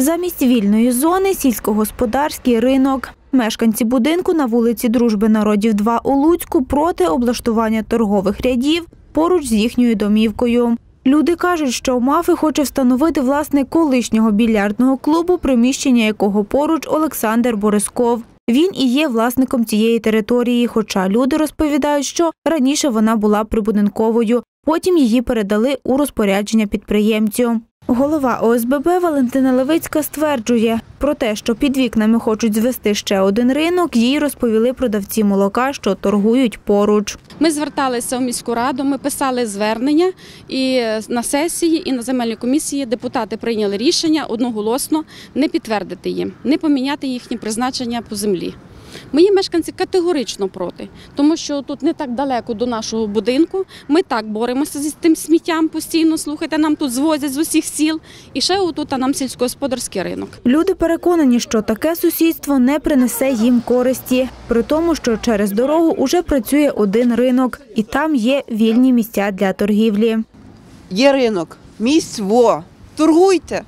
Замість вільної зони сільськогосподарський ринок. Мешканці будинку на вулиці Дружби народів 2 у Луцьку проти облаштування торгових рядів поруч з їхньою домівкою. Люди кажуть, що мафи хоче встановити власник колишнього більярдного клубу, приміщення якого поруч Олександр Борисков. Він і є власником цієї території, хоча люди розповідають, що раніше вона була прибудинковою, потім її передали у розпорядження підприємцю. Голова ОСББ Валентина Левицька стверджує, про те, що під вікнами хочуть звести ще один ринок, їй розповіли продавці молока, що торгують поруч. Ми зверталися в міську раду, ми писали звернення і на сесії, і на земельній комісії депутати прийняли рішення одноголосно не підтвердити їм, не поміняти їхнє призначення по землі. Мої мешканці категорично проти, тому що тут не так далеко до нашого будинку. Ми так боремося з тим сміттям постійно. Слухайте, нам тут звозять з усіх сіл. І ще отут а нам сільськогосподарський ринок. Люди переконані, що таке сусідство не принесе їм користі, при тому, що через дорогу уже працює один ринок, і там є вільні місця для торгівлі. Є ринок, місць во, торгуйте.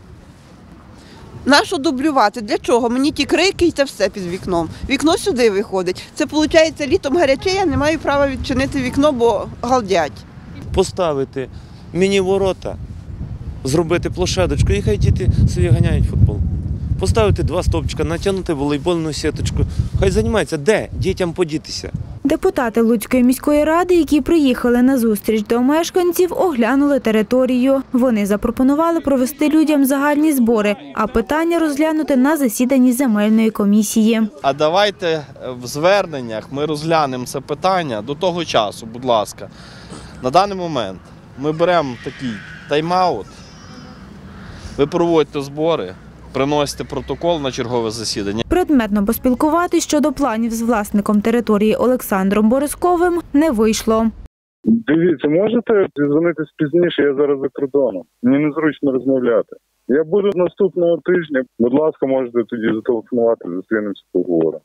Нащо дублювати? Для чого? Мені ті крики і це все під вікном. Вікно сюди виходить. Це виходить літом гаряче, я не маю права відчинити вікно, бо галдять. поставити міні-ворота, зробити площадочку і хай діти собі ганяють футбол. Поставити два стовпчика, натягнути волейбольну сіточку. Хай займаються, де дітям подітися. Депутати Луцької міської ради, які приїхали на зустріч до мешканців, оглянули територію. Вони запропонували провести людям загальні збори, а питання розглянути на засіданні земельної комісії. А давайте в зверненнях ми розглянемо це питання до того часу, будь ласка. На даний момент ми беремо такий тайм-аут, ви проводите збори, приносите протокол на чергове засідання. Предметно поспілкуватись щодо планів з власником території Олександром Борисковим не вийшло. Дивіться, можете дзвонитись пізніше, я зараз за кордоном. Мені незручно розмовляти. Я буду наступного тижня. Будь ласка, можете тоді зателефонувати, зустрінемося поговоримо.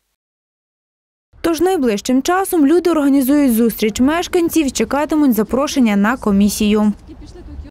Тож найближчим часом люди організують зустріч мешканців, і чекатимуть запрошення на комісію.